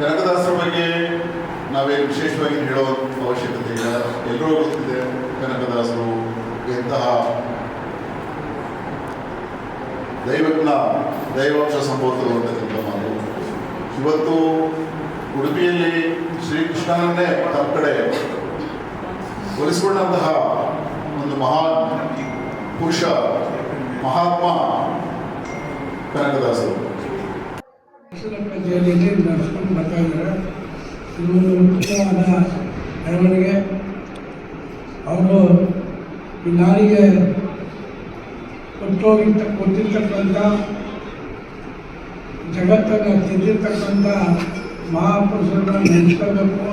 ಕನಕದಾಸರ ಬಗ್ಗೆ ನಾವೇನು ವಿಶೇಷವಾಗಿ ಹೇಳೋ ಅವಶ್ಯಕತೆ ಇಲ್ಲ. ಎಲ್ಲರೂ ಗೊತ್ತಿದೆ ಕನಕದಾಸರು ಎಂತಹ ದೈವಜ್ಞ, ದೈವಾಂಶ ಅಂತಕ್ಕಂಥ ಮಾತು ಇವತ್ತು ಉಡುಪಿಯಲ್ಲಿ ಶ್ರೀಕೃಷ್ಣನನ್ನೇ ತಮ್ಮ ಕಡೆ ಒಲಿಸಿಕೊಂಡಂತಹ ಒಂದು ಮಹಾನ್ ಪುರುಷ ಮಹಾತ್ಮ ಕನಕದಾಸರು. ಜೈಲಿಗೆ ನಡ್ಸ್ಕೊಂಡು ಬರ್ತಾ ಇದ್ದಾರೆ. ಇದೊಂದು ಮುಖ್ಯವಾದ ಬೆಳವಣಿಗೆ ಅವರು ಈ ನಾಡಿಗೆ ಕೊಟ್ಟೋಗಿದ್ದ, ಕೊಟ್ಟಿರ್ತಕ್ಕಂಥ ಜಗತ್ತನ್ನು ತಿದ್ದಿರ್ತಕ್ಕಂಥ ಮಹಾಪುರುಷರನ್ನ ನೆನೆಸ್ಕೋಬೇಕು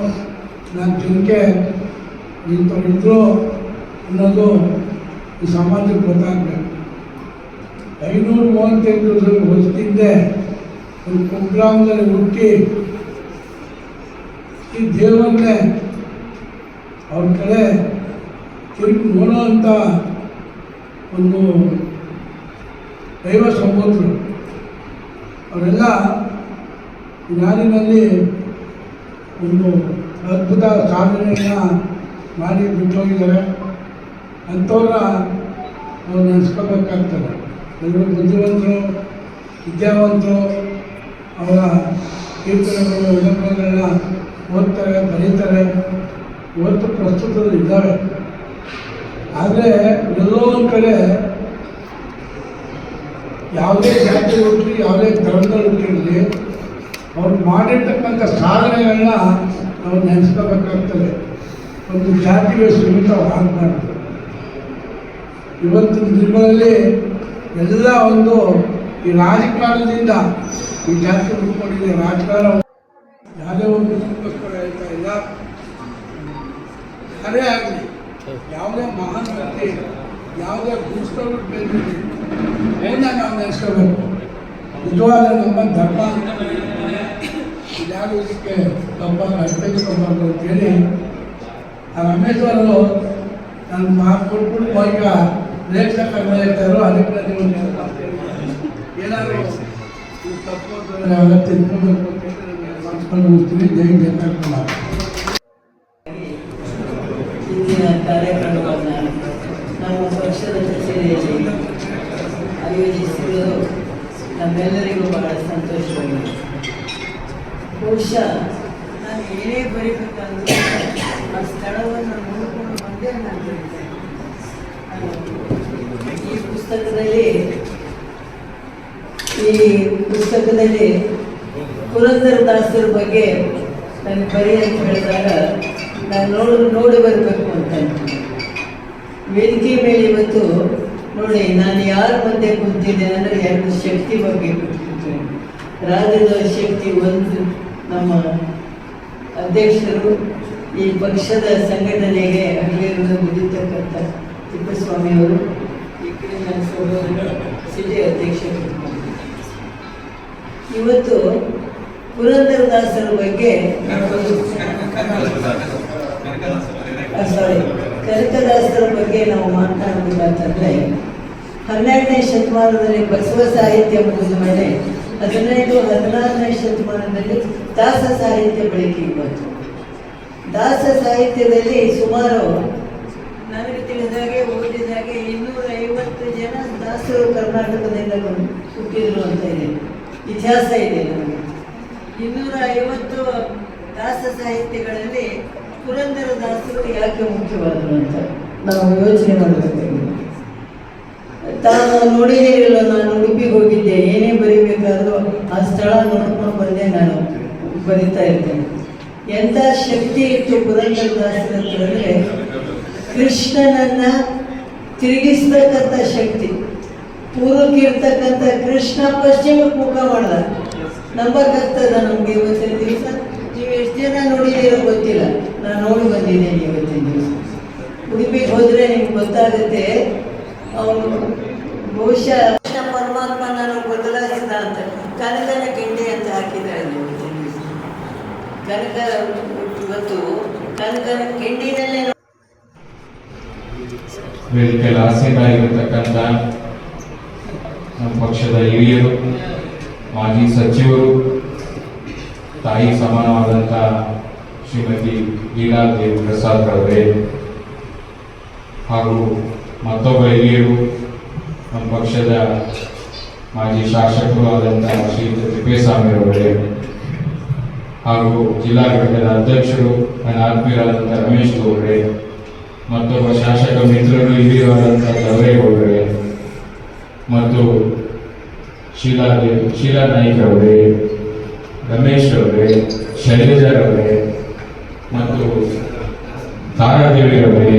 ನನ್ನ ಜನಕ್ಕೆ ಇಂಥವ್ರಿದ್ರು ಅನ್ನೋದು ಈ ಸಮಾಜಕ್ಕೆ ಗೊತ್ತಾಗಬೇಕು. ಐನೂರು ಮೂವತ್ತೆಂಟು ವರ್ಷದಿಂದೆ ಒಂದು ಕುಗ್ರಾಮದಲ್ಲಿ ಹುಟ್ಟಿ ಈ ದೇವರನ್ನೇ ಅವ್ರ ಕಡೆ ತಿರುಗಿ ನೋಡೋವಂಥ ಒಂದು ದೈವ ಸಂಬಂಧರು. ಅವರೆಲ್ಲ ನಾಡಿನಲ್ಲಿ ಒಂದು ಅದ್ಭುತ ಸಾಧನೆಯನ್ನು ಮಾಡಿ ಬಿಟ್ಟೋಗಿದ್ದಾರೆ. ಅಂಥವ್ರ ಅವ್ರು ನೆನೆಸ್ಕೋಬೇಕಾಗ್ತದೆ. ಎಲ್ಲರೂ ಬುದ್ಧಿವಂತರು, ವಿದ್ಯಾವಂತರು ಅವರ ಕೀರ್ತನೆಗಳು ವಿಡಂಬನೆಗಳನ್ನ ಓದ್ತಾರೆ, ಬರೀತಾರೆ ಇವತ್ತು ಪ್ರಸ್ತುತದಲ್ಲಿ ಇದ್ದಾವೆ ಆದರೆ ಎಲ್ಲೋ ಒಂದು ಕಡೆ ಯಾವುದೇ ಜಾತಿ ಹುಟ್ಟಲಿ ಯಾವುದೇ ಧರ್ಮದಲ್ಲಿ ಹುಟ್ಟಿರಲಿ, ಅವ್ರು ಮಾಡಿರ್ತಕ್ಕಂಥ ಸಾಧನೆಗಳನ್ನ ನಾವು ನೆನೆಸ್ಕೋಬೇಕಾಗ್ತದೆ. ಒಂದು ಜಾತಿಗೆ ಸೀಮಿತವಾಗಬಾರ್ದು ಇವತ್ತಿನ ದಿನಗಳಲ್ಲಿ ಎಲ್ಲ ಒಂದು ಈ ರಾಜಕಾರಣದಿಂದ ಈ ಜಾತಿ ಉಳ್ಕೊಂಡಿದೆ ರಾಜಕಾರಣ ಯಾವುದೇ ಒಂದು ಕುಟುಂಬಕ್ಕೋಸ್ಕರ ಹೇಳ್ತಾ ಇಲ್ಲ. ಯಾರೇ ಆಗಲಿ, ಯಾವುದೇ ಮಹಾನ್ ವ್ಯಕ್ತಿ, ಯಾವುದೇ ಗುರುಸ್ಕೊಂಡು ಬೇಕಿರಲಿ ಅವನ್ನ ನಾವು ನೆನೆಸ್ಕೋಬೇಕು ನಿಜವಾದ ನಮ್ಮ ಧರ್ಮ ಯಾರು ಇದಕ್ಕೆ ತಪ್ಪ ಅರ್ಥೈಸ್ಕೊಬಾರ್ದು ಅಂತೇಳಿ ಆ ರಮೇಶ್ವರರು ನನ್ನ ಕೊಟ್ಬಿಟ್ಟು ಈಗ ಲೇಖಕ ಇರ್ತಾರೋ ಅದಕ್ಕೆ ನೀವು ಏನಾದರೂ ಇದು ತಪ್ಪು ಅಂತಂದ್ರೆ ಅವೆಲ್ಲ ತಿಳ್ಕೊಬೇಕು ಅಂತೇಳಿ ನಾನು ಮನ್ಸ್ಕೊಂಡು ಹೋಗ್ತೀನಿ ಜೈ ಜಯಕರ್ಮ ಇಂದಿನ ಕಾರ್ಯಕ್ರಮವನ್ನು ನಮ್ಮ ಪಕ್ಷದ ಕಚೇರಿಯಲ್ಲಿ ಆಯೋಜಿಸಿರುವುದು ನಮ್ಮೆಲ್ಲರಿಗೂ ಬಹಳ ಸಂತೋಷವಾಗಿದೆ ಬಹುಶಃ ನಾನು ಏನೇ ಬರೀಬೇಕಂದ್ರೆ ಆ ಸ್ಥಳವನ್ನು ನೋಡಿಕೊಂಡು ಬಂದೇ ನಾನು ಬರೀತೇನೆ ನಾನು ಈ ಪುಸ್ತಕದಲ್ಲಿ ಈ ಪುಸ್ತಕದಲ್ಲಿ ಪುರಂದರದಾಸರ ಬಗ್ಗೆ ನಾನು ಅಂತ ಹೇಳಿದಾಗ ನಾನು ನೋಡು, ನೋಡಿ ಬರಬೇಕು ಅಂತ. ವೇದಿಕೆ ಮೇಲೆ ಇವತ್ತು ನೋಡಿ, ನಾನು ಯಾರ ಮುಂದೆ ಕೂತಿದ್ದೇನೆ ಅಂದರೆ ಎರಡು ಶಕ್ತಿ ಬಗ್ಗೆ ಕೂತಿದ್ದೇನೆ ರಾಜ್ಯದ ಶಕ್ತಿ ಒಂದು ನಮ್ಮ ಅಧ್ಯಕ್ಷರು ಈ ಪಕ್ಷದ ಸಂಘಟನೆಗೆ ಹಗಲಿರುವುದು ಮುಗಿತಕ್ಕಂಥ ತಿಪ್ಪಸ್ವಾಮಿಯವರು ಈ ಕಡೆ ನನ್ನ ಸಹೋದರ ಸಿಟಿ ಅಧ್ಯಕ್ಷರು ಇವತ್ತು ಪುರಂದರದಾಸರ ಬಗ್ಗೆ ಸಾರಿ ಕನಕದಾಸರ ಬಗ್ಗೆ ನಾವು ಮಾತನಾಡಬೇಕಾದ್ರೆ ಹನ್ನೆರಡನೇ ಶತಮಾನದಲ್ಲಿ ಬಸವ ಸಾಹಿತ್ಯ ಮುಗಿದ ಮೇಲೆ ಹದಿನೈದು, ಹದಿನಾರನೇ ಶತಮಾನದಲ್ಲಿ ದಾಸ ಸಾಹಿತ್ಯ ಬೆಳಕಿಗೆ ಬಂತು. ದಾಸ ಸಾಹಿತ್ಯದಲ್ಲಿ ಸುಮಾರು, ನನಗೆ ತಿಳಿದಾಗೆ ಓದಿದಾಗೆ ಇನ್ನೂರ ಐವತ್ತು ಜನ ದಾಸರು ಕರ್ನಾಟಕದಿಂದ ಹುಟ್ಟಿದ್ರು ಅಂತ ಇದೆ. ಇತಿಹಾಸ ಇದೆ ನಮಗೆ. ಇನ್ನೂರ ಐವತ್ತು ದಾಸ ಸಾಹಿತ್ಯಗಳಲ್ಲಿ ಪುರಂದರ ದಾಸರು ಯಾಕೆ ಮುಖ್ಯವಾದರು ಅಂತ ನಾವು ಯೋಚನೆ ಮಾಡಬೇಕು ತಾನು ನೋಡಿದಿರಲಿಲ್ಲ ನಾನು ಉಡುಪಿಗೆ ಹೋಗಿದ್ದೆ, ಏನೇ ಬರೀಬೇಕಾದ್ರೂ ಆ ಸ್ಥಳ ನೋಡ್ಕೊಂಡು ಬಂದೆ ನಾನು ಬರಿತಾ ಇರ್ತೇನೆ. ಎಂಥ ಶಕ್ತಿ ಇತ್ತು ಪುರಂದರ ದಾಸರ ಕೃಷ್ಣನ ಅಂದರೆ ಕೃಷ್ಣನನ್ನ ತಿರುಗಿಸ್ತಕ್ಕಂಥ ಶಕ್ತಿ. ಪೂರ್ವಕ್ಕೆ ಇರ್ತಕ್ಕಂಥ ಕೃಷ್ಣ ಪಶ್ಚಿಮಕ್ಕೆ ಮುಖ ಮಾಡ್ದ. ನಂಬಕ್ಕಾಗ್ತದ ನಮ್ಗೆ ಇವತ್ತಿನ ದಿವಸ? ನೀವು ಎಷ್ಟು ಜನ ನೋಡಿದ್ದೀರೋ ಗೊತ್ತಿಲ್ಲ. ನಾನು ನೋಡಿ ಬಂದಿದ್ದೇನೆ ಇವತ್ತಿನ ದಿವಸ. ಉಡುಪಿಗೆ ಹೋದ್ರೆ ನಿಮ್ಗೆ ಗೊತ್ತಾಗುತ್ತೆ. ಅವನು ಬಹುಶಃ ಕೃಷ್ಣ ಪರಮಾತ್ಮ ನಾನು ಬದಲಾಯಿಸಿದ ಅಂತ ಕನಕನ ಕಿಂಡಿ ಅಂತ ಹಾಕಿದ್ದಾರೆ ಇವತ್ತಿನ ದಿವಸ. ಕನಕ ಇವತ್ತು ಕನಕನ ಕಿಂಡಿನಲ್ಲೇ ವೇದಿಕೆಯಲ್ಲಿ ಆಸೀನರಾಗಿರ್ತಕ್ಕಂಥ ನಮ್ಮ ಪಕ್ಷದ ಹಿರಿಯರು. ಮಾಜಿ ಸಚಿವರು, ತಾಯಿ ಸಮಾನವಾದಂಥ ಶ್ರೀಮತಿ ಲೀಲಾದೇವಿ ಪ್ರಸಾದ್ ಅವರೇ ಹಾಗೂ ಮತ್ತೊಬ್ಬ ಹಿರಿಯರು ನಮ್ಮ ಪಕ್ಷದ ಮಾಜಿ ಶಾಸಕರು ಆದಂಥ ಶ್ರೀಯುತ ತಿಪ್ಪೇಸ್ವಾಮಿ ಅವರೇ ಹಾಗೂ ಜಿಲ್ಲಾ ಘಟಕದ ಅಧ್ಯಕ್ಷರು ನನ್ನ ಆತ್ಮೀಯರಾದಂಥ ರಮೇಶ್ ಗೌಡ್ರೆ, ಮತ್ತೊಬ್ಬ ಶಾಸಕ ಮಿತ್ರರು ಹಿರಿಯರಾದಂಥ ದವರೇಗೌಡ್ರೆ ಮತ್ತು ಶೀಲಾ ದೇವ್ ಶೀಲಾ ನಾಯ್ಕ ಅವರೇ ರಮೇಶ್ ಅವರೇ ಶೈಲಜಾರವರೇ, ಮತ್ತು ತಾರಾದೇವಿ ಅವರೇ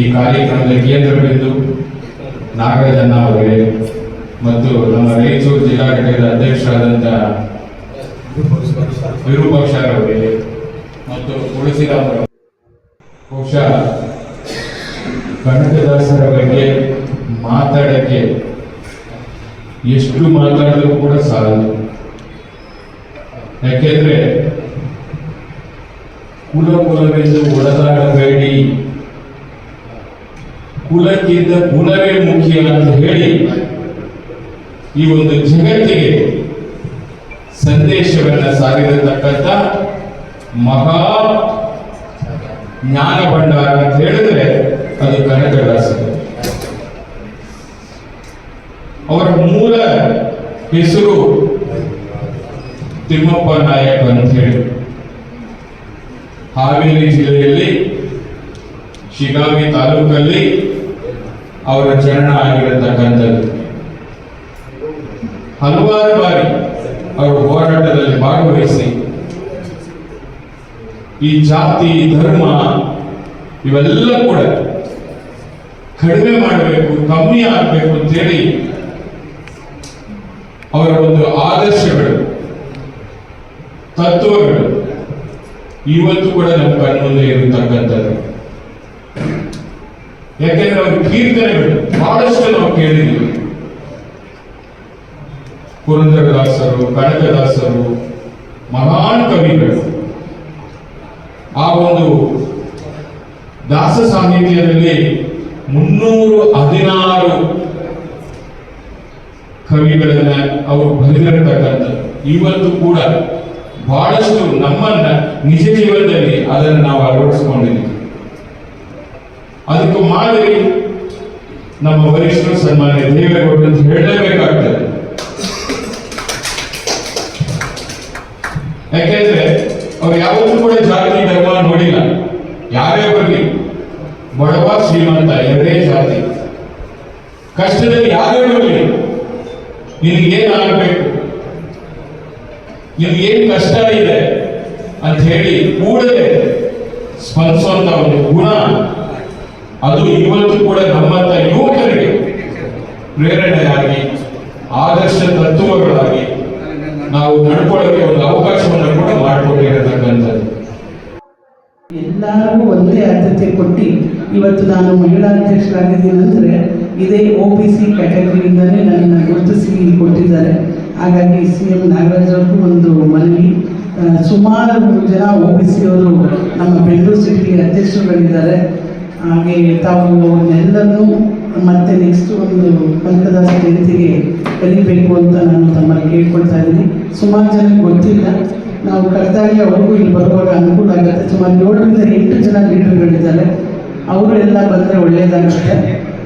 ಈ ಕಾರ್ಯಕ್ರಮದ ಕೇಂದ್ರ ಬಿಂದು ಅವರೇ, ಮತ್ತು ನಮ್ಮ ರಾಯಚೂರು ಜಿಲ್ಲಾ ಘಟಕದ ಅಧ್ಯಕ್ಷರಾದಂಥ ವಿರೂಪಾಕ್ಷರವರೇ, ಮತ್ತು ತುಳಸಿರಾಮ್ ಬಹುಶಃ ಕನಕದಾಸರ ಬಗ್ಗೆ ಮಾತಾಡಕ್ಕೆ ಎಷ್ಟು ಮಾತಾಡಿದ್ರು ಕೂಡ ಸಾಲದು ಯಾಕೆಂದ್ರೆ ಕುಲ ಕುಲವೆಂದು ಒಡೆದಾಡಬೇಡಿ ಕುಲಕ್ಕಿಂತ ಕುಲವೇ ಮುಖ್ಯ ಅಂತ ಹೇಳಿ ಈ ಒಂದು ಜಗತ್ತಿಗೆ ಸಂದೇಶವನ್ನ ಸಾರಿರತಕ್ಕಂಥ ಮಹಾ ಜ್ಞಾನ ಭಂಡಾರ ಅಂತ ಹೇಳಿದ್ರೆ ಅದು ಕನಕದಾಸರು ಅವರ ಮೂಲ ಹೆಸರು ತಿಮ್ಮಪ್ಪ ನಾಯಕ್ ಅಂತ ಹೇಳಿ. ಹಾವೇರಿ ಜಿಲ್ಲೆಯಲ್ಲಿ ಶಿಗಾವಿ ತಾಲೂಕಲ್ಲಿ ಅವರ ಚರಣ ಆಗಿರತಕ್ಕಂಥದ್ದು. ಹಲವಾರು ಬಾರಿ ಅವರು ಹೋರಾಟದಲ್ಲಿ ಭಾಗವಹಿಸಿ ಈ ಜಾತಿ, ಧರ್ಮ ಇವೆಲ್ಲ ಕೂಡ ಕಡಿಮೆ ಮಾಡಬೇಕು, ಕಮ್ಮಿ ಆಗಬೇಕು ಅಂತೇಳಿ ಅವರ ಒಂದು ಆದರ್ಶಗಳು, ತತ್ವಗಳು, ಇವತ್ತು ಕೂಡ ನಮ್ಮ ಕಣ್ಮುಂದೆ ಇರತಕ್ಕಂಥದ್ದು. ಯಾಕೆಂದ್ರೆ ಅವ್ರ ಕೀರ್ತನೆಗಳು ಬಹಳಷ್ಟು ನಾವು ಕೇಳಿದ್ದೀವಿ. ಪುರಂದರದಾಸರು ಕನಕದಾಸರು, ಮಹಾನ್ ಕವಿಗಳು. ಆ ಒಂದು ದಾಸ ಸಾಹಿತ್ಯದಲ್ಲಿ ಮುನ್ನೂರು ಹದಿನಾರು ಕವಿಗಳನ್ನ ಅವರು ಬರೆದಿರತಕ್ಕಂಥ ಇವತ್ತು ಕೂಡ ಬಹಳಷ್ಟು ನಮ್ಮನ್ನ ನಿಜ ಜೀವನದಲ್ಲಿ ಅದನ್ನು ನಾವು ಅಳವಡಿಸಿಕೊಂಡಿದ್ದೀವಿ. ಅದಕ್ಕೂ ಮಾದರಿ ನಮ್ಮ ವರಿಷ್ಠರು ಸನ್ಮಾನ್ಯ ದೇವೇಗೌಡರು ಅಂತ ಹೇಳಲೇಬೇಕಾಗ್ತದೆ. ಯಾಕೆಂದ್ರೆ ಅವ್ರು ಯಾವತ್ತೂ ಕೂಡ ಜಾತಿ ಧರ್ಮ ನೋಡಿಲ್ಲ. ಯಾರೇ ಬರಲಿ, ಬಡವ ಶ್ರೀಮಂತ ಎರಡೇ ಜಾತಿ. ಕಷ್ಟದಲ್ಲಿ ಯಾರೇ ಬರಲಿ ನಿನಗೇನಾಗಬೇಕು? ಏನು ಕಷ್ಟ ಇದೆ ಅಂತ ಹೇಳಿ ಕೂಡಲೇ ಸ್ಪಂದಿಸುವಂತ ಒಂದು ಗುಣ. ಅದು ಇವತ್ತು ಕೂಡ ನಮ್ಮಂತ ಯುವಕರಿಗೆ ಪ್ರೇರಣೆಯಾಗಿ, ಆದರ್ಶ ತತ್ವಗಳಾಗಿ ನಾವು ನಡ್ಕೊಳ್ಳೋಕೆ ಒಂದು ಅವಕಾಶವನ್ನು ಕೂಡ ಮಾಡಿಕೊಂಡಿರತಕ್ಕಂಥದ್ದು ಎಲ್ಲರಿಗೂ ಒಂದೇ ಆದ್ಯತೆ ಕೊಟ್ಟು ಇವತ್ತು ನಾನು ಮಹಿಳಾ ಅಧ್ಯಕ್ಷರಾಗಿದ್ದೀನಿ ಅಂದರೆ ಇದೇ ಒ ಬಿ ಸಿ ಕ್ಯಾಟಗರಿಯಿಂದಲೇ ನನ್ನನ್ನು ಗುರುತಿಸಿ ಕೊಟ್ಟಿದ್ದಾರೆ. ಹಾಗಾಗಿ ಸಿ ಎಂ ನಾಗರಾಜ್ ಅವ್ರಿಗೂ ಒಂದು ಮನವಿ. ಸುಮಾರು ಜನ ಒ ಬಿ ಸಿ ಅವರು ನಮ್ಮ ಬೆಂಗಳೂರು ಸಿಟಿಗೆ ಅಧ್ಯಕ್ಷರುಗಳಿದ್ದಾರೆ. ಹಾಗೆ ತಾವು ಎಲ್ಲರನ್ನೂ ಮತ್ತೆ ನೆಕ್ಸ್ಟ್ ಒಂದು ಕನಕದಾಸ ಜಯಂತಿಗೆ ಕಲಿಬೇಕು ಅಂತ ನಾನು ತಮ್ಮಲ್ಲಿ ಕೇಳ್ಕೊಳ್ತಾ ಇದ್ದೀನಿ. ಸುಮಾರು ಜನಕ್ಕೆ ಗೊತ್ತಿಲ್ಲ. ನಾವು ಕರ್ದಾಗಿ ಅವ್ರಿಗೂ ಇಲ್ಲಿ ಬರುವಾಗ ಅನುಕೂಲ ಆಗುತ್ತೆ. ಸುಮಾರು ಏಳರಿಂದ ಎಂಟು ಜನ ಲೀಡರ್ಗಳಿದ್ದಾರೆ. ಅವರು ಎಲ್ಲ ಬಂದರೆ ಒಳ್ಳೆಯದಾಗುತ್ತೆ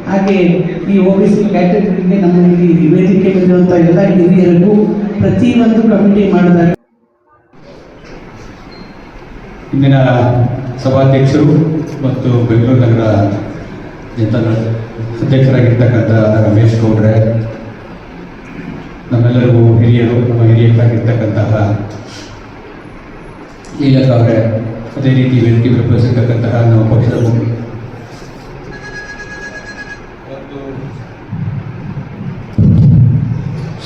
ಹಾಗೆ ಈ ಒ ಬಿ ಸಿ ಕ್ಯಾಟಗರಿಗೆ ನಮ್ಮ ಇಲ್ಲಿ ವೇದಿಕೆ ಬಂದಿರುವಂಥ ಎಲ್ಲ ಹಿರಿಯರಿಗೂ ಪ್ರತಿಯೊಂದು ಕಮಿಟಿ ಮಾಡಿದಾಗ ಇಂದಿನ ಸಭಾಧ್ಯಕ್ಷರು ಮತ್ತು ಬೆಂಗಳೂರು ನಗರ ಅಧ್ಯಕ್ಷರಾಗಿರ್ತಕ್ಕಂಥ ರಮೇಶ್ ಗೌಡ್ರೆ, ನಮ್ಮೆಲ್ಲರಿಗೂ ಹಿರಿಯರು, ನಮ್ಮ ಹಿರಿಯರಾಗಿರ್ತಕ್ಕಂತಹ ಲೀಲಕ್ಕ ಅವರೇ ಅದೇ ರೀತಿ ವೇದಿಕೆ ಬೆಂಬಲಿಸಿರ್ತಕ್ಕಂತಹ ನಮ್ಮ ಪಕ್ಷದ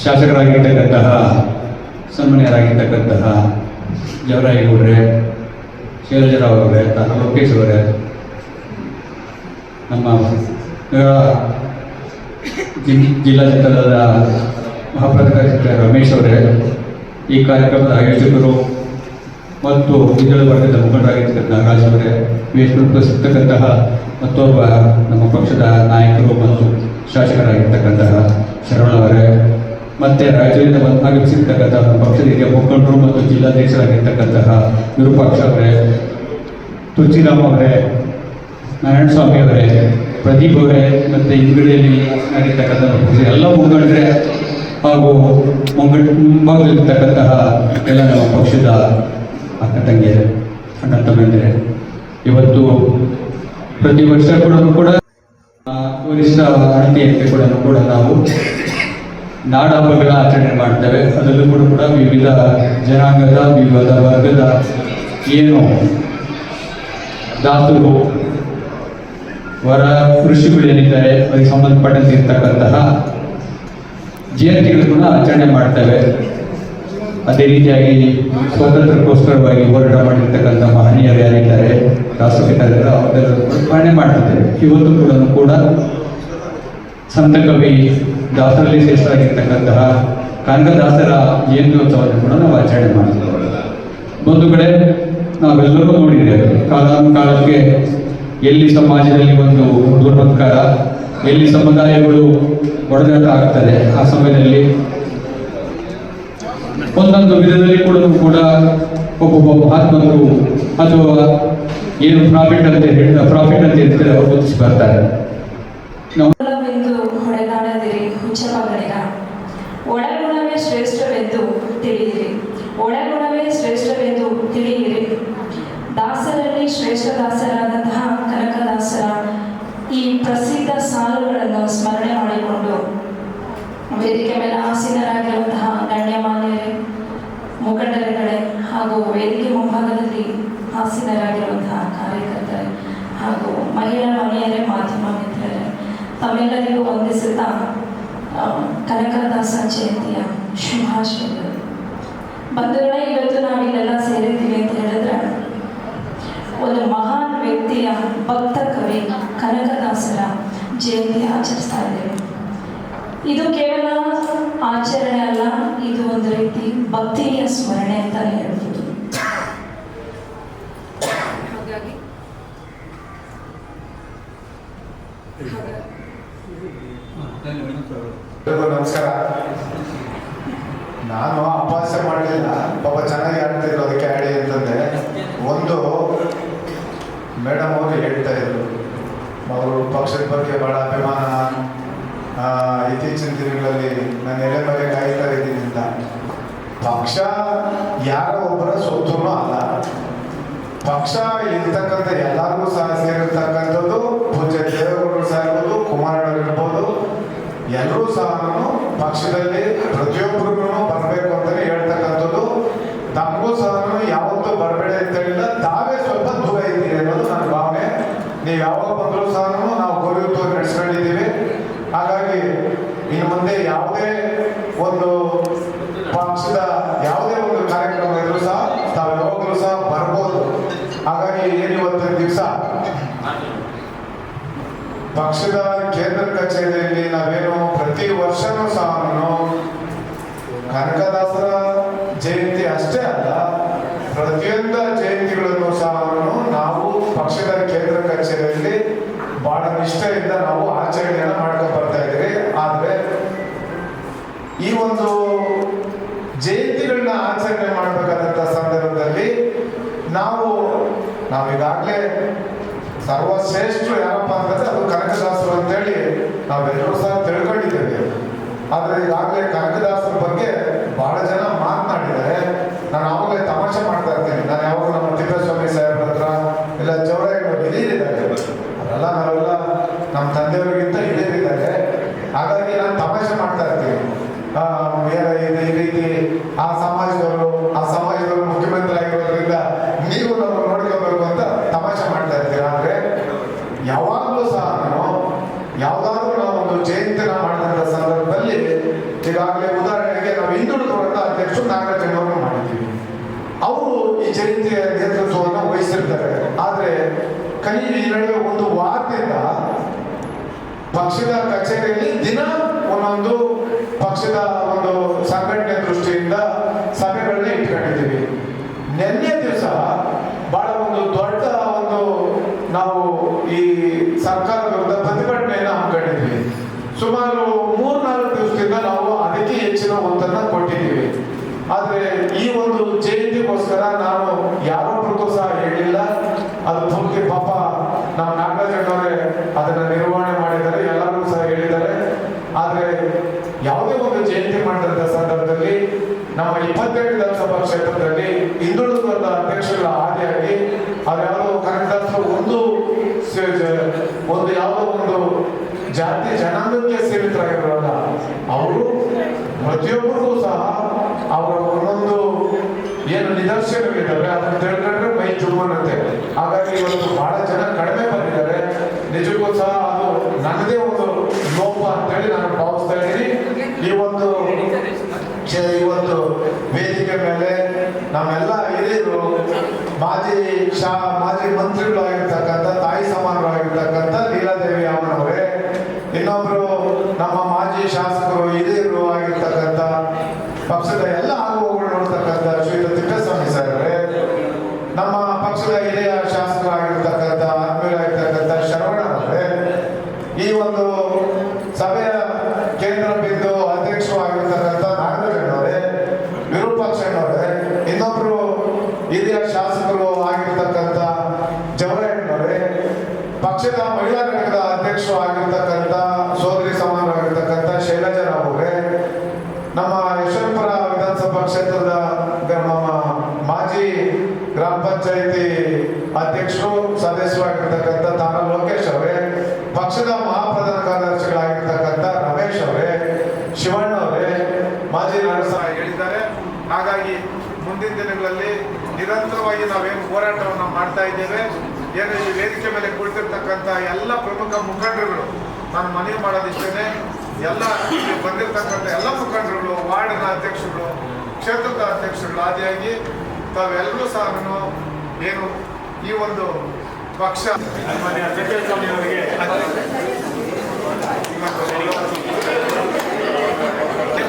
ಶಾಸಕರಾಗಿರ್ತಕ್ಕಂತಹ, ಸನ್ಮಾನ್ಯರಾಗಿರ್ತಕ್ಕಂತಹ ಜವರಾಯಗೌಡ್ರೆ ಶೈಲಜರಾವ್ ಅವರೇ, ತಾನು ಲೋಕೇಶ್ ಅವರೇ, ನಮ್ಮ ಜಿಲ್ಲಾ ಚಿತ್ರದ ಮಹಾಪ್ರಧಾನ ರಮೇಶ್ ಅವರೇ, ಈ ಕಾರ್ಯಕ್ರಮದ ಆಯೋಜಕರು ಮತ್ತು ಹಿಂದುಳಿದ ವರ್ಗದ ಮುಖಂಡರಾಗಿರ್ತಕ್ಕಂಥ ನಾಗರಾಜ್ ಅವರೇ ವೇಷಿರ್ತಕ್ಕಂತಹ ಮತ್ತೊಬ್ಬ ನಮ್ಮ ಪಕ್ಷದ ನಾಯಕರು ಮತ್ತು ಶಾಸಕರಾಗಿರ್ತಕ್ಕಂತಹ ಶರಣ ಅವರೇ. ಮತ್ತೆ ರಾಜ್ಯದಿಂದ ಬಂದು ಆಗಮಿಸಿರ್ತಕ್ಕಂತಹ ನಮ್ಮ ಪಕ್ಷದ ಹಿರಿಯ ಮುಖಂಡರು ಮತ್ತು ಜಿಲ್ಲಾಧ್ಯಕ್ಷರಾಗಿರ್ತಕ್ಕಂತಹ ವಿರೂಪಾಕ್ಷ ಅವರೇ, ತುಳಸಿರಾಮ್ ಅವರೇ ನಾರಾಯಣ ಸ್ವಾಮಿ ಅವರೇ, ಪ್ರದೀಪ್ ಅವರೇ, ಮತ್ತು ಹಿಂಗಡಿಯಲ್ಲಿ ಆಗಿರ್ತಕ್ಕಂಥ ಎಲ್ಲ ಮುಖಂಡರೇ ಹಾಗೂ ಮುಂಗಡ ಮುಂಭಾಗದಲ್ಲಿರ್ತಕ್ಕಂತಹ ಎಲ್ಲ ನಮ್ಮ ಪಕ್ಷದ ಅಕ್ಕ ತಂಗಿಯರೇ ಅಣ್ಣ ತಮ್ಮಂದಿರೆ ಇವತ್ತು ಪ್ರತಿ ವರ್ಷ ಕೂಡ ಕೂಡ ವರಿಷ್ಠ ಅಣತಿಯಂತೆ ಕೂಡ ಕೂಡ ನಾವು ನಾಡ ಹಬ್ಬಗಳ ಆಚರಣೆ ಮಾಡ್ತೇವೆ. ಅದರಲ್ಲೂ ಕೂಡ ಕೂಡ ವಿವಿಧ ಜನಾಂಗದ, ವಿವಿಧ ವರ್ಗದ ಏನು ದಾಸರು ವರ ಋಷಿಗಳು ಏನಿದ್ದಾರೆ, ಅದಕ್ಕೆ ಸಂಬಂಧಪಟ್ಟಂತೆ ಇರ್ತಕ್ಕಂತಹ ಜಯಂತಿಗಳು ಕೂಡ ಆಚರಣೆ ಮಾಡ್ತೇವೆ. ಅದೇ ರೀತಿಯಾಗಿ ಸ್ವಾತಂತ್ರ್ಯಕ್ಕೋಸ್ಕರವಾಗಿ ಹೋರಾಟ ಮಾಡಿರ್ತಕ್ಕಂಥ ಮಹನೀಯರು ಯಾರಿದ್ದಾರೆ ರಾಷ್ಟ್ರಪಿತರೆಲ್ಲ ಅವರೆಲ್ಲರೂ ಸ್ಮರಣೆ ಮಾಡ್ತಿದ್ದೇವೆ ಇವತ್ತು ಕೂಡ ಕೂಡ ಸಂತ ಕವಿ ದಾಸರಲ್ಲಿ ಶ್ರೇಷ್ಠರಾಗಿರ್ತಕ್ಕಂತಹ ಕನಕದಾಸರ ಜಯಂತ್ಯೋತ್ಸವವನ್ನು ಕೂಡ ನಾವು ಆಚರಣೆ ಮಾಡ್ತೀವಿ. ಒಂದು ಕಡೆ ನಾವೆಲ್ಲರೂ ನೋಡಿದ್ದೇವೆ ಕಾಲಾನುಕಾಲಕ್ಕೆ ಎಲ್ಲಿ ಸಮಾಜದಲ್ಲಿ ಒಂದು ದುರ್ಮತ್ಕಾರ, ಎಲ್ಲಿ ಸಮುದಾಯಗಳು ಒಡೆದಾಟ ಆಗ್ತದೆ ಆ ಸಮಯದಲ್ಲಿ ಒಂದೊಂದು ವಿಧದಲ್ಲಿ ಕೂಡ ಕೂಡ ಒಬ್ಬೊಬ್ಬ ಮಹಾತ್ಮರು ಅಥವಾ ಏನು ಪ್ರಾಫಿಟ್ ಅಂತ ಹೇಳಿದ ಪ್ರಾಫಿಟ್ ಅಂತ ಹೇಳ್ತಾರೆ ಅವರು ಬರ್ತಾರೆ. ತಿಳಿಯಿರಿ. ಒಳಗುಣವೇ ಶ್ರೇಷ್ಠವೆಂದು ತಿಳಿಯಿರಿ. ದಾಸರಲ್ಲಿ ಶ್ರೇಷ್ಠ ದಾಸರಾದಂತಹ ಕನಕದಾಸರ ಈ ಪ್ರಸಿದ್ಧ ಸಾಲುಗಳನ್ನು ಸ್ಮರಣೆ ಮಾಡಿಕೊಂಡು ವೇದಿಕೆ ಮೇಲೆ ಆಸೀನರಾಗಿರುವಂತಹ ಗಣ್ಯಮಾನ್ಯರೇ, ಮುಖಂಡರುಗಳೇ ಹಾಗೂ ವೇದಿಕೆ ಮುಂಭಾಗದಲ್ಲಿ ಆಸೀನರಾಗಿರುವಂತಹ ಕಾರ್ಯಕರ್ತರೆ ಹಾಗೂ ಮಹಿಳಾ ಮನೆಯರೇ, ಮಾಧ್ಯಮ ಮಿತ್ರರೇ, ತಮ್ಮೆಲ್ಲರಿಗೂ ವಂದಿಸುತ್ತಾ ಕನಕದಾಸ ಜಯಂತಿಯ ಶುಭಾಶಯಗಳು ಬಂಧುಗಳೇ ಇವತ್ತು ನಾವಿಲ್ಲೆಲ್ಲ ಸೇರಿದ್ದೀವಿ ಅಂತ ಹೇಳಿದ್ರೆ ಒಂದು ಮಹಾನ್ ವ್ಯಕ್ತಿಯ ಭಕ್ತ ಕವಿ ಕನಕದಾಸರ ಜಯಂತಿ ಆಚರಿಸ್ತಾ ಇದ್ದೇವೆ. ಇದು ಕೇವಲ ಆಚರಣೆ ಅಲ್ಲ, ಇದು ಒಂದು ರೀತಿ ಭಕ್ತಿಯ ಸ್ಮರಣೆ ಅಂತ ಹೇಳ್ಬೋದು ಹಾಗಾಗಿ ಎಲ್ರಿಗೂ ನಮಸ್ಕಾರ ನಾನು ಅಭ್ಯಾಸ ಮಾಡಲಿಲ್ಲ ಪಾಪ ಚೆನ್ನಾಗಿ ಆಡ್ತಿದ್ರು ಅದಕ್ಕೆ ಆಡಿ ಅಂತಂದೆ ಒಂದು ಮೇಡಮ್ ಅವರು ಹೇಳ್ತಾ ಇದ್ರು ಅವರು ಪಕ್ಷದ ಬಗ್ಗೆ ಬಹಳ ಅಭಿಮಾನ ಆ, ಇತ್ತೀಚಿನ ದಿನಗಳಲ್ಲಿ ನಾನು ಎಲೆ ಮೇಲೆ ಕಾಯ್ತಾ ಇದ್ದೀನಿ ಅಂತ ಪಕ್ಷ ಯಾರೋ ಒಬ್ಬರ ಸೊತ್ತೂ ಅಲ್ಲ ಪಕ್ಷ ಇರ್ತಕ್ಕಂಥ ಎಲ್ಲರಿಗೂ ಸಹ ಸೇರಿರ್ತಕ್ಕಂಥದ್ದು, ಪೂಜ್ಯ ದೇವೇಗೌಡರು ಸಹ ಇರ್ಬೋದು ಕುಮಾರಣ್ಣ ಇರ್ಬೋದು. ಎಲ್ಲರೂ ಸಹ ಪಕ್ಷದಲ್ಲಿ ಪ್ರತಿಯೊಬ್ಬರಿಗೂ ಬರಬೇಕು ಅಂತಲೇ ಹೇಳ್ತಕ್ಕಂಥದ್ದು. ತಮಗೂ ಸಹ ಯಾವತ್ತೂ ಬರಬೇಡ ಅಂತ ಹೇಳಿಲ್ಲ. ತಾವೇ ಸ್ವಲ್ಪ ದೂರ ಇದ್ದೀರಿ ಅನ್ನೋದು ನನ್ನ ಭಾವನೆ. ನೀವು ಯಾವಾಗ ಬಂದರೂ ಸಹ ನಾವು ಗೌರವತ್ವ ನಡೆಸ್ಕೊಂಡಿದ್ದೀವಿ. ಹಾಗಾಗಿ ಇನ್ನು ಮುಂದೆ ಯಾವುದೇ ಒಂದು ಪಕ್ಷದ ಯಾವುದೇ ಒಂದು ಕಾರ್ಯಕ್ರಮ ಇದ್ರೂ ಸಹ ತಾವು ಯಾವಾಗಲೂ ಸಹ ಬರ್ಬೋದು ಹಾಗಾಗಿ ಏನು ಇವತ್ತಿನ ದಿವಸ ಪಕ್ಷದ ಕೇಂದ್ರ ಕಚೇರಿಯಲ್ಲಿ ನಾವೇನು ಪ್ರತಿ ವರ್ಷನೂ ಸಹ ಕನಕದಾಸರ ಜಯಂತಿ ಅಷ್ಟೇ ಅಲ್ಲ, ಪ್ರತಿಯೊಂದು ಜಯಂತಿಗಳನ್ನು ಸಹ ನಾವು ಪಕ್ಷದ ಕೇಂದ್ರ ಕಚೇರಿಯಲ್ಲಿ ಬಹಳ ನಿಷ್ಠೆಯಿಂದ ನಾವು ಆಚರಣೆಯನ್ನು ಮಾಡ್ಕೊಂಡು ಬರ್ತಾ ಇದ್ದೀವಿ. ಆದರೆ ಈ ಒಂದು ಜಯಂತಿಗಳನ್ನ ಆಚರಣೆ ಮಾಡಬೇಕಾದಂಥ ಸಂದರ್ಭದಲ್ಲಿ ನಾವು ನಾವೀಗಾಗಲೇ ಸರ್ವಶ್ರೇಷ್ಠರು ಯಾರಪ್ಪ ಅಂತಂದ್ರೆ ಅದು ಕನಕದಾಸರು ಅಂತೇಳಿ ನಾವೆಲ್ಲರೂ ಸಹ ತಿಳ್ಕೊಂಡಿದ್ದೇವೆ. ಆದರೆ ಈಗಾಗಲೇ ಕನಕದಾಸರ ಬಗ್ಗೆ ಬಹಳ ಜನ ಮಾತನಾಡಿದ್ದಾರೆ. ನಾನು ಆವಾಗಲೇ ತಮಾಷೆ ಮಾಡ್ತಾ ಇರ್ತೀನಿ. ನಾನು ಯಾವಾಗ ನಮ್ಮ ತಿಪ್ಪೇಸ್ವಾಮಿ ಸಾಹೇಬ್ರ ಹತ್ರ ಇಲ್ಲ ಚೌರಾಯಿಗಳು ಹಿರಿಯರಿದ್ದಾರೆ ಅವರೆಲ್ಲ ನಾವೆಲ್ಲ ನಮ್ಮ ತಂದೆಯವರಿಗಿಂತ ಹಿರಿಯರಿದ್ದಾರೆ ಹಾಗಾಗಿ ನಾನು ತಮಾಷೆ ಮಾಡ್ತಾ ಇರ್ತೀನಿ. ಈ ರೀತಿ ಆ ಸಮಾಜದವರು ಆ ಸಮಾಜದವರು ಮುಖ್ಯಮಂತ್ರಿ ಆಗಿರೋದ್ರಿಂದ ನೀವು ನಾವು ನೋಡ್ಕೋಬೇಕು ಅಂತ ತಮಾಷೆ ಮಾಡ್ತಾ ಇರ್ತೀರ ಆದ್ರೆ ಯಾವಾಗಲೂ ಸಹ ನಾನು ಯಾವುದಾದ್ರೂ ನಾವು ಒಂದು ಜಯಂತಿನ ಮಾಡಿದಂಥ ಸಂದರ್ಭದಲ್ಲಿ ಈಗಾಗಲೇ ಉದಾಹರಣೆಗೆ ನಾವು ಹಿಂದುಳಿದ ವರ್ಗ ಅಧ್ಯಕ್ಷರು ನಾಗರಾಜನವರು ಮಾಡಿದ್ದೀವಿ. ಅವರು ಈ ಜಯಂತಿಯ ನೇತೃತ್ವವನ್ನು ವಹಿಸಿರ್ತಾರೆ. ಆದ್ರೆ ಕೈ ಈ ನಡುವೆ ಒಂದು ವಾರದಿಂದ ಪಕ್ಷದ ಕಚೇರಿಯಲ್ಲಿ ದಿನ ಒಂದೊಂದು ಪಕ್ಷದ ಸುಮಾರು ಮೂರ್ನಾಲ್ಕು ದಿವಸದಿಂದ ನಾವು ಅದಕ್ಕೆ ಹೆಚ್ಚಿನ ಒಂದನ್ನ ಕೊಟ್ಟಿದ್ದೀವಿ. ಆದರೆ ಈ ಒಂದು ಜಯಂತಿಗೋಸ್ಕರ ನಾನು ಯಾರೊಬ್ಬರಿಗೂ ಸಹ ಹೇಳಿಲ್ಲ. ಅದು ಪೂರ್ತಿ ಪಾಪ ನಮ್ಮ ನಾಗರಾಜಣ್ಣವರೇ ಅದನ್ನ ನಿರ್ವಹಣೆ ಮಾಡಿದ್ದಾರೆ ಎಲ್ಲರಿಗೂ ಸಹ ಹೇಳಿದ್ದಾರೆ. ಆದರೆ ಯಾವುದೇ ಒಂದು ಜಯಂತಿ ಮಾಡಿದಂಥ ಸಂದರ್ಭದಲ್ಲಿ, ನಮ್ಮ ಇಪ್ಪತ್ತೆಂಟು ವಿಧಾನಸಭಾ ಕ್ಷೇತ್ರದಲ್ಲಿ ಹಿಂದುಳಿದ ವರ್ಗ ಅಧ್ಯಕ್ಷಗಳ ಆದಿಯಾಗಿ ಅವ್ರು ಯಾವುದೋ ಕನ್ನಡ ಒಂದು ಒಂದು ಯಾವುದೋ ಒಂದು ಜಾತಿ ಜನಾಂಗಕ್ಕೆ ಸೀಮಿತರಾಗಿರೋಲ್ಲ ಅವರು ಪ್ರತಿಯೊಬ್ಬರಿಗೂ ಸಹ ಅವರ ಒಂದೊಂದು ಏನು ನಿದರ್ಶನಗಳಿದ್ದಾವೆ ಅದನ್ನು ತಿಳ್ಕೊಂಡ್ರೆ ಮೈ ಜುಮ್ಮನಂತೆ ಹಾಗಾಗಿ ಇವತ್ತು ಬಹಳ ಜನ ಕಡಿಮೆ ಬಂದಿದ್ದಾರೆ. ನಿಜಕ್ಕೂ ಸಹ ಅದು ನನ್ನದೇ ಒಂದು ಲೋಪ ಅಂತೇಳಿ ನಾನು ಭಾವಿಸ್ತಾ ಇದ್ದೀನಿ. ಈ ಒಂದು ಈ ಒಂದು ವೇದಿಕೆ ಮೇಲೆ ನಮ್ಮೆಲ್ಲ ಹಿರಿಯರು, ಮಾಜಿ ಶಾ, ಮಾಜಿ ಮಂತ್ರಿಗಳಾಗಿರ್ತಕ್ಕಂಥ, ತಾಯಿ ಸಮಾನರು ನಮ್ಮ ಮಾಜಿ ಶಾಸಕರು ಹಿರಿಯರು ಆಗಿರ್ತಕ್ಕಂಥ ಪಕ್ಷದ ಎಲ್ಲ ಆಗುವಗಳು ನೋಡ್ತಕ್ಕಂಥ ಶ್ರೀಯುತ ತಿಪ್ಪೇಸ್ವಾಮಿ ಸಾಹೇಬ್ರೆ ನಮ್ಮ ಪಕ್ಷದ ಹಿರಿಯ ಶಾಸಕರಾಗಿರ್ತಕ್ಕಂಥ ಆತ್ಮೀಯರಾಗಿರ್ತಕ್ಕಂಥ ಶರವಣ ಅವರೇ ಈ ಒಂದು ಸಭೆಯ ಕೇಂದ್ರ ಬಿಂದು ಅಧ್ಯಕ್ಷರು ಆಗಿರ್ತಕ್ಕಂಥ ನಾಗರಾಜಣ್ಣವರೇ ವಿರೂಪಾಕ್ಷಣ್ಣವರೇ ಇನ್ನೊಬ್ರು ಹಿರಿಯ ಶಾಸಕರು ಆಗಿರ್ತಕ್ಕಂಥ ಜವರಣ್ಣವರೇ ಪಕ್ಷದ ಮಹಿಳಾ ಘಟಕದ ಅಧ್ಯಕ್ಷರು ಆಗಿರ್ತಕ್ಕಂಥ ಸೋದರಿ ಸಮಾನರಾಗಿರ್ತಕ್ಕಂಥ ಶೈಲಜರಾವ್ ಅವರೇ ನಮ್ಮ ಯಶವಂತಪುರ ವಿಧಾನಸಭಾ ಕ್ಷೇತ್ರದ ಗ- ನಮ್ಮ ಮಾಜಿ ಗ್ರಾಮ ಪಂಚಾಯಿತಿ ಅಧ್ಯಕ್ಷರು ಸದಸ್ಯರಾಗಿರ್ತಕ್ಕಂಥ ತಾನ ಲೋಕೇಶ್ ಅವರೇ, ಪಕ್ಷದ ಮಹಾಪ್ರಧಾನ ಕಾರ್ಯದರ್ಶಿಗಳಾಗಿರ್ತಕ್ಕಂಥ ರಮೇಶ್ ಅವರೇ, ಶಿವಣ್ಣ ಅವರೇ, ಮಾಜಿ ಸಹ ಹೇಳಿದ್ದಾರೆ. ಹಾಗಾಗಿ ಮುಂದಿನ ದಿನಗಳಲ್ಲಿ ನಿರಂತರವಾಗಿ ನಾವೇನು ಹೋರಾಟವನ್ನು ಮಾಡ್ತಾ ಇದ್ದೇವೆ. ಏನು ಈ ವೇದಿಕೆ ಮೇಲೆ ಕುಳಿತಿರ್ತಕ್ಕಂಥ ಎಲ್ಲ ಪ್ರಮುಖ ಮುಖಂಡರುಗಳು, ನಾನು ಮನವಿ ಮಾಡೋದಿಷ್ಟೇ ಎಲ್ಲ ಬಂದಿರತಕ್ಕಂಥ ಎಲ್ಲ ಮುಖಂಡರುಗಳು, ವಾರ್ಡಿನ ಅಧ್ಯಕ್ಷರುಗಳು, ಕ್ಷೇತ್ರದ ಅಧ್ಯಕ್ಷರುಗಳು ಆದಿಯಾಗಿ ತಾವೆಲ್ಲರೂ ಸಹ ಏನು ಈ ಒಂದು ಪಕ್ಷ ಮಾನ್ಯ ಅವರಿಗೆ ನೀವು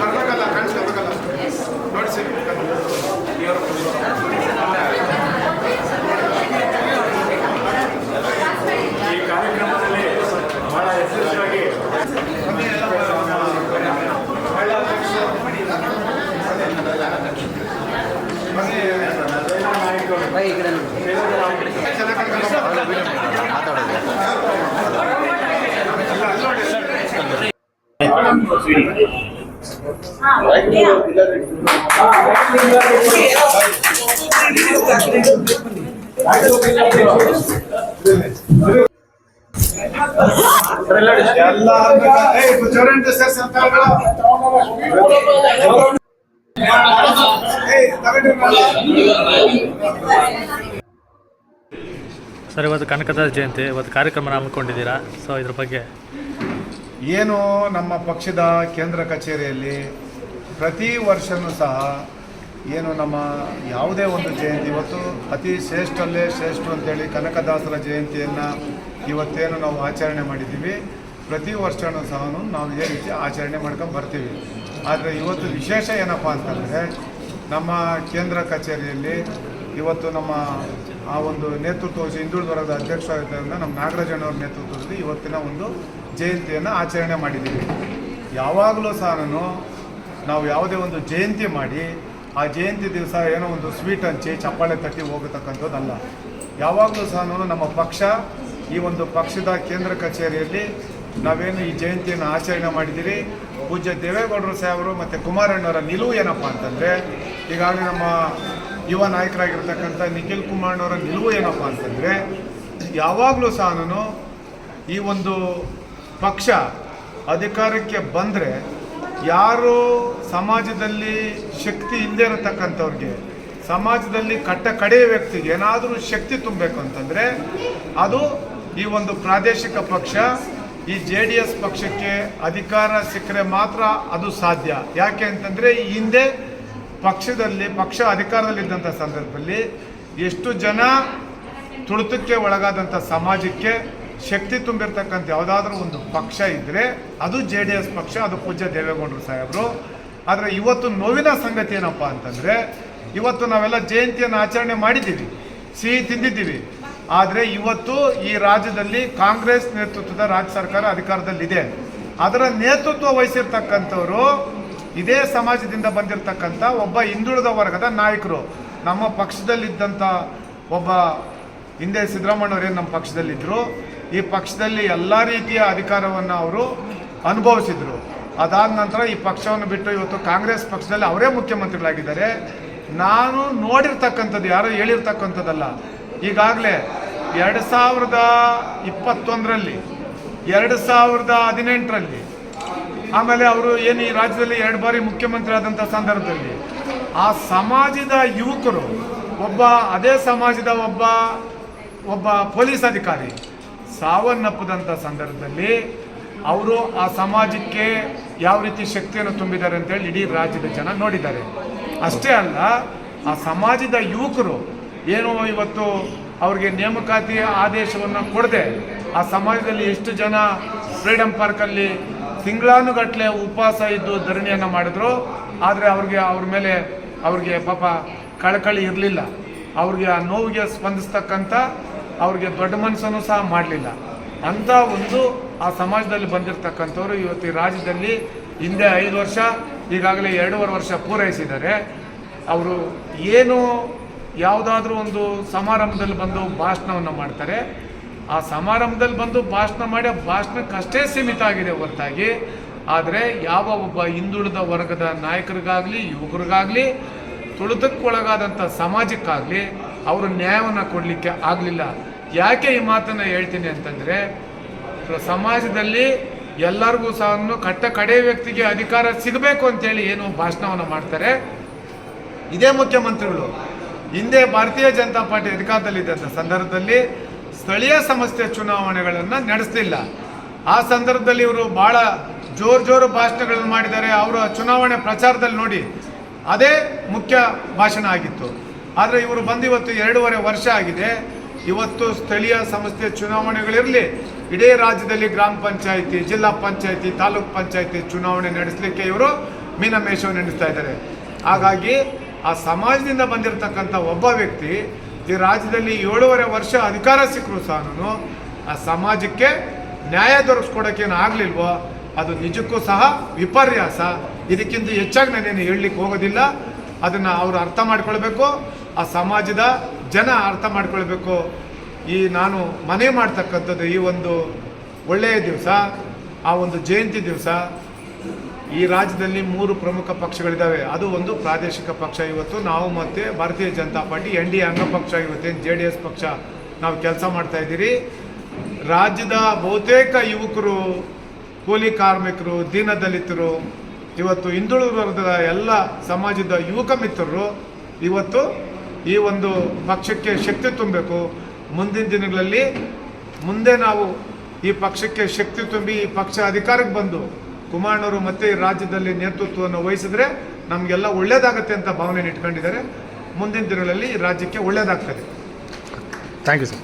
ಬರ್ಬೇಕಲ್ಲ ಕಾಣಿಸ್ಕೋಬೇಕಲ್ಲ ನೋಡಿಸಿ ಈ ಸರ್, ಇವತ್ತು ಕನಕದಾಸ ಜಯಂತಿ, ಇವತ್ತು ಕಾರ್ಯಕ್ರಮ ಹಮ್ಮಿಕೊಂಡಿದ್ದೀರಾ? ಸೊ ಇದ್ರ ಬಗ್ಗೆ. ಏನು ನಮ್ಮ ಪಕ್ಷದ ಕೇಂದ್ರ ಕಚೇರಿಯಲ್ಲಿ ಪ್ರತಿ ವರ್ಷವೂ ಸಹ ಏನು ನಮ್ಮ ಯಾವುದೇ ಒಂದು ಜಯಂತಿ, ಇವತ್ತು ಅತಿ ಶ್ರೇಷ್ಠಲ್ಲೇ ಶ್ರೇಷ್ಠ ಅಂತೇಳಿ ಕನಕದಾಸರ ಜಯಂತಿಯನ್ನು ಇವತ್ತೇನು ನಾವು ಆಚರಣೆ ಮಾಡಿದ್ದೀವಿ, ಪ್ರತಿ ವರ್ಷವೂ ಸಹ ನಾವು ಇದೇ ರೀತಿ ಆಚರಣೆ ಮಾಡ್ಕೊಂಡು ಬರ್ತೀವಿ. ಆದರೆ ಇವತ್ತು ವಿಶೇಷ ಏನಪ್ಪ ಅಂತಂದರೆ, ನಮ್ಮ ಕೇಂದ್ರ ಕಚೇರಿಯಲ್ಲಿ ಇವತ್ತು ನಮ್ಮ ಆ ಒಂದು ನೇತೃತ್ವ, ಹಿಂದುಳಿದ ವರ್ಗದ ಅಧ್ಯಕ್ಷರಾಗಿದ್ದರಿಂದ ನಮ್ಮ ನಾಗರಾಜಣ್ಣವ್ರ ನೇತೃತ್ವದಲ್ಲಿ ಇವತ್ತಿನ ಒಂದು ಜಯಂತಿಯನ್ನು ಆಚರಣೆ ಮಾಡಿದ್ದೀವಿ. ಯಾವಾಗಲೂ ಸಹ ನಾವು ಯಾವುದೇ ಒಂದು ಜಯಂತಿ ಮಾಡಿ, ಆ ಜಯಂತಿ ದಿವಸ ಏನೋ ಒಂದು ಸ್ವೀಟ್ ಹಂಚಿ ಚಪ್ಪಾಳೆ ತಟ್ಟಿ ಹೋಗತಕ್ಕಂಥದ್ದಲ್ಲ. ಯಾವಾಗಲೂ ಸಹ ನಮ್ಮ ಪಕ್ಷ ಈ ಒಂದು ಪಕ್ಷದ ಕೇಂದ್ರ ಕಚೇರಿಯಲ್ಲಿ ನಾವೇನು ಈ ಜಯಂತಿಯನ್ನು ಆಚರಣೆ ಮಾಡಿದ್ದೀರಿ? ಪೂಜ್ಯ ದೇವೇಗೌಡರು ಸಾಹೇಬರು ಮತ್ತು ಕುಮಾರಣ್ಣವರ ನಿಲುವು ಏನಪ್ಪ ಅಂತಂದರೆ, ಈಗಾಗಲೇ ನಮ್ಮ ಯುವ ನಾಯಕರಾಗಿರ್ತಕ್ಕಂಥ ನಿಖಿಲ್ ಕುಮಾರಣ್ಣವರ ನಿಲುವು ಏನಪ್ಪ ಅಂತಂದರೆ, ಯಾವಾಗಲೂ ಸಹ ನಾನು ಈ ಒಂದು ಪಕ್ಷ ಅಧಿಕಾರಕ್ಕೆ ಬಂದರೆ ಯಾರು ಸಮಾಜದಲ್ಲಿ ಶಕ್ತಿ ಇಲ್ಲದೆ ಇರತಕ್ಕಂಥವ್ರಿಗೆ, ಸಮಾಜದಲ್ಲಿ ಕಟ್ಟ ಕಡೆಯ ವ್ಯಕ್ತಿಗೆ ಏನಾದರೂ ಶಕ್ತಿ ತುಂಬಬೇಕು ಅಂತಂದರೆ, ಅದು ಈ ಒಂದು ಪ್ರಾದೇಶಿಕ ಪಕ್ಷ ಈ ಜೆ ಡಿ ಎಸ್ ಪಕ್ಷಕ್ಕೆ ಅಧಿಕಾರ ಸಿಕ್ಕರೆ ಮಾತ್ರ ಅದು ಸಾಧ್ಯ. ಯಾಕೆ ಅಂತಂದರೆ ಈ ಹಿಂದೆ ಪಕ್ಷದಲ್ಲಿ, ಪಕ್ಷ ಅಧಿಕಾರದಲ್ಲಿದ್ದಂಥ ಸಂದರ್ಭದಲ್ಲಿ ಎಷ್ಟು ಜನ ತುಳಿತಕ್ಕೆ ಒಳಗಾದಂಥ ಸಮಾಜಕ್ಕೆ ಶಕ್ತಿ ತುಂಬಿರ್ತಕ್ಕಂಥ ಯಾವುದಾದ್ರೂ ಒಂದು ಪಕ್ಷ ಇದ್ದರೆ ಅದು ಜೆ ಡಿ ಎಸ್ ಪಕ್ಷ, ಅದು ಪೂಜ್ಯ ದೇವೇಗೌಡರು ಸಾಹೇಬರು. ಆದರೆ ಇವತ್ತು ನೋವಿನ ಸಂಗತಿ ಏನಪ್ಪ ಅಂತಂದರೆ, ಇವತ್ತು ನಾವೆಲ್ಲ ಜಯಂತಿಯನ್ನು ಆಚರಣೆ ಮಾಡಿದ್ದೀವಿ, ಸಿಹಿ ತಿಂದಿದ್ದೀವಿ. ಆದರೆ ಇವತ್ತು ಈ ರಾಜ್ಯದಲ್ಲಿ ಕಾಂಗ್ರೆಸ್ ನೇತೃತ್ವದ ರಾಜ್ಯ ಸರ್ಕಾರ ಅಧಿಕಾರದಲ್ಲಿದೆ. ಅದರ ನೇತೃತ್ವ ವಹಿಸಿರ್ತಕ್ಕಂಥವರು ಇದೇ ಸಮಾಜದಿಂದ ಬಂದಿರತಕ್ಕಂಥ ಒಬ್ಬ ಹಿಂದುಳಿದ ವರ್ಗದ ನಾಯಕರು. ನಮ್ಮ ಪಕ್ಷದಲ್ಲಿದ್ದಂಥ ಒಬ್ಬ ಹಿಂದೆ ಸಿದ್ದರಾಮಣ್ಣವರೇನು ನಮ್ಮ ಪಕ್ಷದಲ್ಲಿದ್ದರು ಈ ಪಕ್ಷದಲ್ಲಿ ಎಲ್ಲ ರೀತಿಯ ಅಧಿಕಾರವನ್ನು ಅವರು ಅನುಭವಿಸಿದರು. ಅದಾದ ನಂತರ ಈ ಪಕ್ಷವನ್ನು ಬಿಟ್ಟು ಇವತ್ತು ಕಾಂಗ್ರೆಸ್ ಪಕ್ಷದಲ್ಲಿ ಅವರೇ ಮುಖ್ಯಮಂತ್ರಿಗಳಾಗಿದ್ದಾರೆ. ನಾನು ನೋಡಿರ್ತಕ್ಕಂಥದ್ದು ಯಾರೋ ಹೇಳಿರ್ತಕ್ಕಂಥದ್ದಲ್ಲ. ಈಗಾಗಲೇ ಎರಡು ಸಾವಿರದ ಇಪ್ಪತ್ತೊಂದರಲ್ಲಿ, ಎರಡು ಸಾವಿರದ ಹದಿನೆಂಟರಲ್ಲಿ, ಆಮೇಲೆ ಅವರು ಏನು ಈ ರಾಜ್ಯದಲ್ಲಿ ಎರಡು ಬಾರಿ ಮುಖ್ಯಮಂತ್ರಿ ಆದಂಥ ಸಂದರ್ಭದಲ್ಲಿ, ಆ ಸಮಾಜದ ಯುವಕರು, ಒಬ್ಬ ಅದೇ ಸಮಾಜದ ಒಬ್ಬ ಒಬ್ಬ ಪೊಲೀಸ್ ಅಧಿಕಾರಿ ಸಾವನ್ನಪ್ಪದಂಥ ಸಂದರ್ಭದಲ್ಲಿ ಅವರು ಆ ಸಮಾಜಕ್ಕೆ ಯಾವ ರೀತಿ ಶಕ್ತಿಯನ್ನು ತುಂಬಿದ್ದಾರೆ ಅಂತೇಳಿ ಇಡೀ ರಾಜ್ಯದ ಜನ ನೋಡಿದ್ದಾರೆ. ಅಷ್ಟೇ ಅಲ್ಲ, ಆ ಸಮಾಜದ ಯುವಕರು ಏನು ಇವತ್ತು ಅವ್ರಿಗೆ ನೇಮಕಾತಿ ಆದೇಶವನ್ನು ಕೊಡದೆ, ಆ ಸಮಾಜದಲ್ಲಿ ಎಷ್ಟು ಜನ ಫ್ರೀಡಮ್ ಪಾರ್ಕಲ್ಲಿ ತಿಂಗಳಾನುಗಟ್ಟಲೆ ಉಪವಾಸ ಇದ್ದು ಧರಣಿಯನ್ನು ಮಾಡಿದ್ರು, ಆದರೆ ಅವ್ರಿಗೆ ಅವ್ರ ಮೇಲೆ ಅವ್ರಿಗೆ ಪಾಪ ಕಳಕಳಿ ಇರಲಿಲ್ಲ. ಅವ್ರಿಗೆ ಆ ನೋವಿಗೆ ಸ್ಪಂದಿಸ್ತಕ್ಕಂಥ ಅವ್ರಿಗೆ ದೊಡ್ಡ ಮನಸ್ಸನ್ನು ಸಹ ಮಾಡಲಿಲ್ಲ. ಅಂಥ ಒಂದು ಆ ಸಮಾಜದಲ್ಲಿ ಬಂದಿರತಕ್ಕಂಥವ್ರು ಇವತ್ತು ಈ ರಾಜ್ಯದಲ್ಲಿ ಹಿಂದೆ ಐದು ವರ್ಷ, ಈಗಾಗಲೇ ಎರಡೂವರೆ ವರ್ಷ ಪೂರೈಸಿದ್ದಾರೆ. ಅವರು ಏನು ಯಾವುದಾದ್ರೂ ಒಂದು ಸಮಾರಂಭದಲ್ಲಿ ಬಂದು ಭಾಷಣವನ್ನು ಮಾಡ್ತಾರೆ. ಆ ಸಮಾರಂಭದಲ್ಲಿ ಬಂದು ಭಾಷಣ ಮಾಡಿ ಆ ಭಾಷಣಕ್ಕಷ್ಟೇ ಸೀಮಿತ ಆಗಿದೆ ಹೊರತಾಗಿ. ಆದರೆ ಯಾವ ಒಬ್ಬ ಹಿಂದುಳಿದ ವರ್ಗದ ನಾಯಕರಿಗಾಗಲಿ, ಯುವಕರಿಗಾಗಲಿ ತುಳಿತಕ್ಕೊಳಗಾದಂಥ ಸಮಾಜಕ್ಕಾಗಲಿ ಅವರು ನ್ಯಾಯವನ್ನು ಕೊಡಲಿಕ್ಕೆ ಆಗಲಿಲ್ಲ. ಯಾಕೆ ಈ ಮಾತನ್ನು ಹೇಳ್ತೀನಿ ಅಂತಂದರೆ, ಸಮಾಜದಲ್ಲಿ ಎಲ್ಲರಿಗೂ ಸಹ ಕಟ್ಟ ಕಡೆ ವ್ಯಕ್ತಿಗೆ ಅಧಿಕಾರ ಸಿಗಬೇಕು ಅಂತೇಳಿ ಏನು ಭಾಷಣವನ್ನು ಮಾಡ್ತಾರೆ. ಇದೇ ಮುಖ್ಯಮಂತ್ರಿಗಳು. ಹಿಂದೆ ಭಾರತೀಯ ಜನತಾ ಪಾರ್ಟಿ ಅಧಿಕಾರದಲ್ಲಿದ್ದಂಥ ಸಂದರ್ಭದಲ್ಲಿ ಸ್ಥಳೀಯ ಸಂಸ್ಥೆ ಚುನಾವಣೆಗಳನ್ನು ನಡೆಸಲಿಲ್ಲ. ಆ ಸಂದರ್ಭದಲ್ಲಿ ಇವರು ಭಾಳ ಜೋರು ಜೋರು ಭಾಷಣಗಳನ್ನು ಮಾಡಿದ್ದಾರೆ. ಅವರ ಚುನಾವಣೆ ಪ್ರಚಾರದಲ್ಲಿ ನೋಡಿ ಅದೇ ಮುಖ್ಯ ಭಾಷಣ ಆಗಿತ್ತು. ಆದರೆ ಇವರು ಬಂದು ಇವತ್ತು ಎರಡೂವರೆ ವರ್ಷ ಆಗಿದೆ. ಇವತ್ತು ಸ್ಥಳೀಯ ಸಂಸ್ಥೆ ಚುನಾವಣೆಗಳಿರಲಿ, ಇಡೀ ರಾಜ್ಯದಲ್ಲಿ ಗ್ರಾಮ ಪಂಚಾಯಿತಿ, ಜಿಲ್ಲಾ ಪಂಚಾಯಿತಿ, ತಾಲೂಕ್ ಪಂಚಾಯಿತಿ ಚುನಾವಣೆ ನಡೆಸಲಿಕ್ಕೆ ಇವರು ಮೀನಮೇಷವನ್ನು ನಡೆಸ್ತಾ ಇದ್ದಾರೆ. ಹಾಗಾಗಿ ಆ ಸಮಾಜದಿಂದ ಬಂದಿರತಕ್ಕಂಥ ಒಬ್ಬ ವ್ಯಕ್ತಿ ಈ ರಾಜ್ಯದಲ್ಲಿ ಏಳೂವರೆ ವರ್ಷ ಅಧಿಕಾರ ಸಿಕ್ಕರು ಸಹನು ಆ ಸಮಾಜಕ್ಕೆ ನ್ಯಾಯ ದೊರಕಿಸ್ಕೊಡೋಕ್ಕೇನು ಆಗಲಿಲ್ವೋ, ಅದು ನಿಜಕ್ಕೂ ಸಹ ವಿಪರ್ಯಾಸ. ಇದಕ್ಕಿಂತ ಹೆಚ್ಚಾಗಿ ನಾನೇನು ಹೇಳಲಿಕ್ಕೆ ಹೋಗೋದಿಲ್ಲ. ಅದನ್ನು ಅವರು ಅರ್ಥ ಮಾಡ್ಕೊಳ್ಬೇಕು. ಆ ಸಮಾಜದ ಜನ ಅರ್ಥ ಮಾಡ್ಕೊಳ್ಬೇಕು. ಈ ನಾನು ಮನೆ ಮಾಡ್ತಕ್ಕಂಥದ್ದು ಈ ಒಂದು ಒಳ್ಳೆಯ ದಿವಸ, ಆ ಒಂದು ಜಯಂತಿ ದಿವಸ. ಈ ರಾಜ್ಯದಲ್ಲಿ ಮೂರು ಪ್ರಮುಖ ಪಕ್ಷಗಳಿದ್ದಾವೆ. ಅದು ಒಂದು ಪ್ರಾದೇಶಿಕ ಪಕ್ಷ ಇವತ್ತು. ನಾವು ಮತ್ತು Bharatiya Janata party, N D ಅಂಗಪಕ್ಷ ಇವತ್ತೇನು ಜೆ ಡಿ ಎಸ್ ಪಕ್ಷ ನಾವು ಕೆಲಸ ಮಾಡ್ತಾ ಇದ್ದೀರಿ. ರಾಜ್ಯದ ಬಹುತೇಕ ಯುವಕರು, ಕೂಲಿ ಕಾರ್ಮಿಕರು, ದೀನದಲಿತರು, ಇವತ್ತು ಹಿಂದುಳಿದ ಎಲ್ಲ ಸಮಾಜದ ಯುವಕ ಮಿತ್ರರು ಇವತ್ತು ಈ ಒಂದು ಪಕ್ಷಕ್ಕೆ ಶಕ್ತಿ ತುಂಬಬೇಕು. ಮುಂದಿನ ದಿನಗಳಲ್ಲಿ ಮುಂದೆ ನಾವು ಈ ಪಕ್ಷಕ್ಕೆ ಶಕ್ತಿ ತುಂಬಿ ಈ ಪಕ್ಷ ಅಧಿಕಾರಕ್ಕೆ ಬಂದು ಕುಮಾರಣ್ಣವರು ಮತ್ತೆ ರಾಜ್ಯದಲ್ಲಿ ನೇತೃತ್ವವನ್ನು ವಹಿಸಿದ್ರೆ ನಮಗೆಲ್ಲ ಒಳ್ಳೇದಾಗತ್ತೆ ಅಂತ ಭಾವನೆ ಇಟ್ಕೊಂಡಿದ್ದಾರೆ. ಮುಂದಿನ ದಿನಗಳಲ್ಲಿ ರಾಜ್ಯಕ್ಕೆ ಒಳ್ಳೇದಾಗ್ತದೆ. Thank you sir